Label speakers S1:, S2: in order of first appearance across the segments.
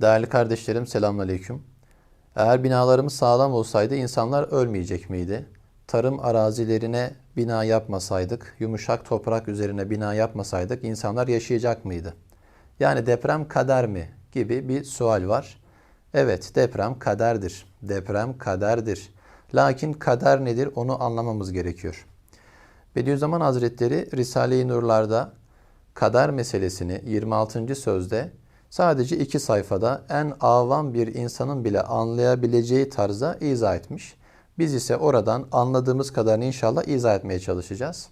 S1: Değerli kardeşlerim selamünaleyküm. Eğer binalarımız sağlam olsaydı insanlar ölmeyecek miydi? Tarım arazilerine bina yapmasaydık, yumuşak toprak üzerine bina yapmasaydık insanlar yaşayacak mıydı? Yani deprem kader mi gibi bir sual var. Evet deprem kaderdir. Deprem kaderdir. Lakin kader nedir onu anlamamız gerekiyor. Bediüzzaman Hazretleri Risale-i Nurlar'da kader meselesini 26. sözde sadece iki sayfada en avam bir insanın bile anlayabileceği tarzda izah etmiş. Biz ise oradan anladığımız kadarını inşallah izah etmeye çalışacağız.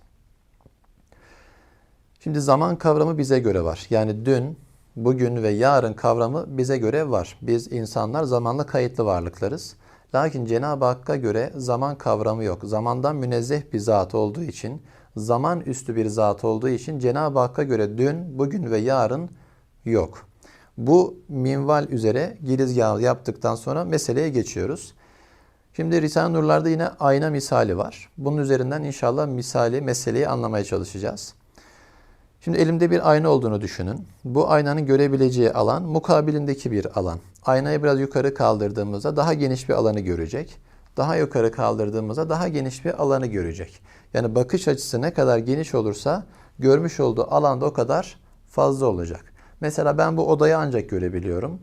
S1: Şimdi zaman kavramı bize göre var. Yani dün, bugün ve yarın kavramı bize göre var. Biz insanlar zamanla kayıtlı varlıklarız. Lakin Cenab-ı Hakk'a göre zaman kavramı yok. Zamandan münezzeh bir zat olduğu için, zaman üstü bir zat olduğu için Cenab-ı Hakk'a göre dün, bugün ve yarın yok. Bu minval üzere girizgah yaptıktan sonra meseleye geçiyoruz. Şimdi Risale-i Nurlar'da yine ayna misali var. Bunun üzerinden inşallah misali, meseleyi anlamaya çalışacağız. Şimdi elimde bir ayna olduğunu düşünün. Bu aynanın görebileceği alan mukabilindeki bir alan. Aynayı biraz yukarı kaldırdığımızda daha geniş bir alanı görecek. Daha yukarı kaldırdığımızda daha geniş bir alanı görecek. Yani bakış açısı ne kadar geniş olursa görmüş olduğu alanda o kadar fazla olacak. Mesela ben bu odayı ancak görebiliyorum.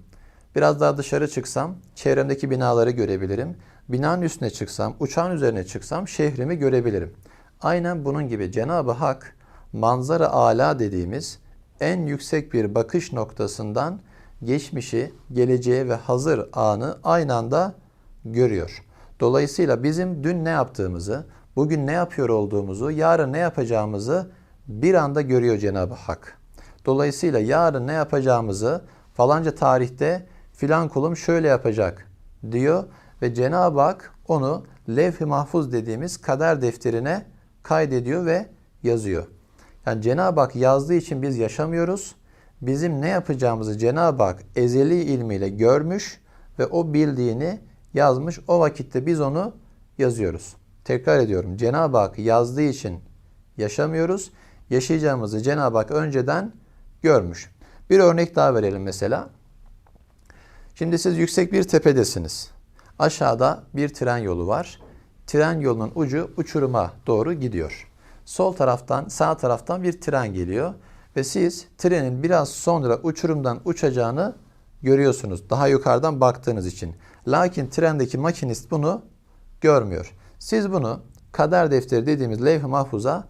S1: Biraz daha dışarı çıksam çevremdeki binaları görebilirim. Binanın üstüne çıksam, uçağın üzerine çıksam şehrimi görebilirim. Aynen bunun gibi Cenab-ı Hak manzara ala dediğimiz en yüksek bir bakış noktasından geçmişi, geleceğe ve hazır anı aynı anda görüyor. Dolayısıyla bizim dün ne yaptığımızı, bugün ne yapıyor olduğumuzu, yarın ne yapacağımızı bir anda görüyor Cenab-ı Hak. Dolayısıyla yarın ne yapacağımızı falanca tarihte filan kulum şöyle yapacak diyor ve Cenab-ı Hak onu levh-i mahfuz dediğimiz kader defterine kaydediyor ve yazıyor. Yani Cenab-ı Hak yazdığı için biz yaşamıyoruz. Bizim ne yapacağımızı Cenab-ı Hak ezeli ilmiyle görmüş ve o bildiğini yazmış. O vakitte biz onu yazıyoruz. Tekrar ediyorum. Cenab-ı Hak yazdığı için yaşamıyoruz. Yaşayacağımızı Cenab-ı Hak önceden görmüş. Bir örnek daha verelim mesela. Şimdi siz yüksek bir tepedesiniz. Aşağıda bir tren yolu var. Tren yolunun ucu uçuruma doğru gidiyor. Sol taraftan, sağ taraftan bir tren geliyor ve siz trenin biraz sonra uçurumdan uçacağını görüyorsunuz. Daha yukarıdan baktığınız için. Lakin trendeki makinist bunu görmüyor. Siz bunu kader defteri dediğimiz levh-i mahfuza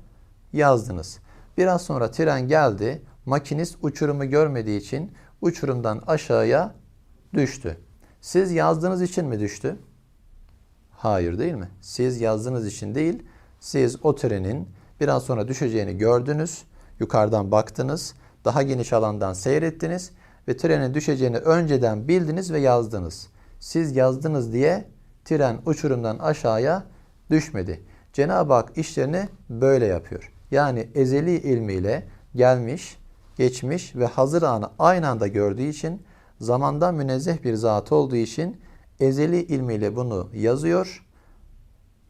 S1: yazdınız. Biraz sonra tren geldi. Makinist uçurumu görmediği için uçurumdan aşağıya düştü. Siz yazdığınız için mi düştü? Hayır değil mi? Siz yazdığınız için değil, siz o trenin biraz sonra düşeceğini gördünüz, yukarıdan baktınız, daha geniş alandan seyrettiniz ve trenin düşeceğini önceden bildiniz ve yazdınız. Siz yazdınız diye tren uçurumdan aşağıya düşmedi. Cenab-ı Hak işlerini böyle yapıyor. Yani ezeli ilmiyle gelmiş, geçmiş ve hazır anı aynı anda gördüğü için zamandan münezzeh bir zat olduğu için ezeli ilmiyle bunu yazıyor.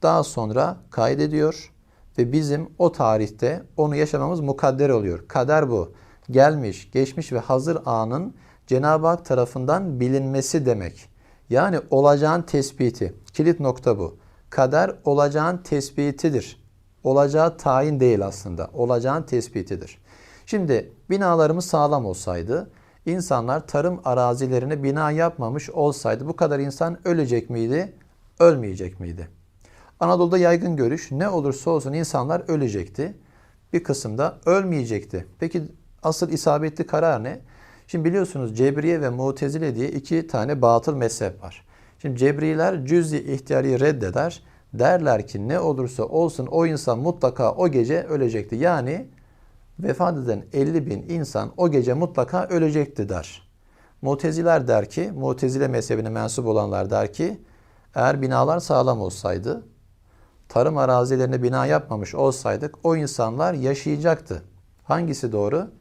S1: Daha sonra kaydediyor ve bizim o tarihte onu yaşamamız mukadder oluyor. Kader bu. Gelmiş, geçmiş ve hazır anın Cenab-ı Hak tarafından bilinmesi demek. Yani olacağın tespiti. Kilit nokta bu. Kader olacağın tespitidir. Olacağı tayin değil aslında. Olacağın tespitidir. Şimdi binalarımız sağlam olsaydı, insanlar tarım arazilerine bina yapmamış olsaydı bu kadar insan ölecek miydi? Ölmeyecek miydi? Anadolu'da yaygın görüş ne olursa olsun insanlar ölecekti. Bir kısımda ölmeyecekti. Peki asıl isabetli karar ne? Şimdi biliyorsunuz Cebriye ve Mutezile diye iki tane batıl mezhep var. Şimdi Cebriler cüz-i ihtiyarı reddeder. Derler ki ne olursa olsun o insan mutlaka o gece ölecekti. Yani vefat eden 50 bin insan o gece mutlaka ölecekti der. Muteziler der ki, Mutezile mezhebine mensup olanlar der ki, eğer binalar sağlam olsaydı, tarım arazilerine bina yapmamış olsaydık o insanlar yaşayacaktı. Hangisi doğru?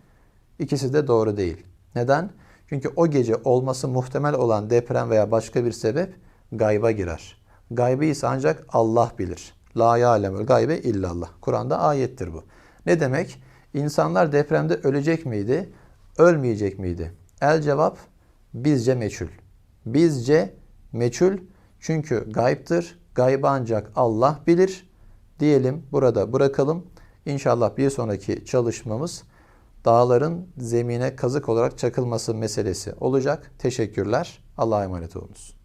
S1: İkisi de doğru değil. Neden? Çünkü o gece olması muhtemel olan deprem veya başka bir sebep gayba girer. Gaybı ise ancak Allah bilir. La ya'lemül gaybe illallah. Kur'an'da ayettir bu. Ne demek? İnsanlar depremde ölecek miydi? Ölmeyecek miydi? El cevap bizce meçhul. Bizce meçhul çünkü gayiptir. Gaybı ancak Allah bilir. Diyelim burada bırakalım. İnşallah bir sonraki çalışmamız dağların zemine kazık olarak çakılması meselesi olacak. Teşekkürler. Allah'a emanet olunuz.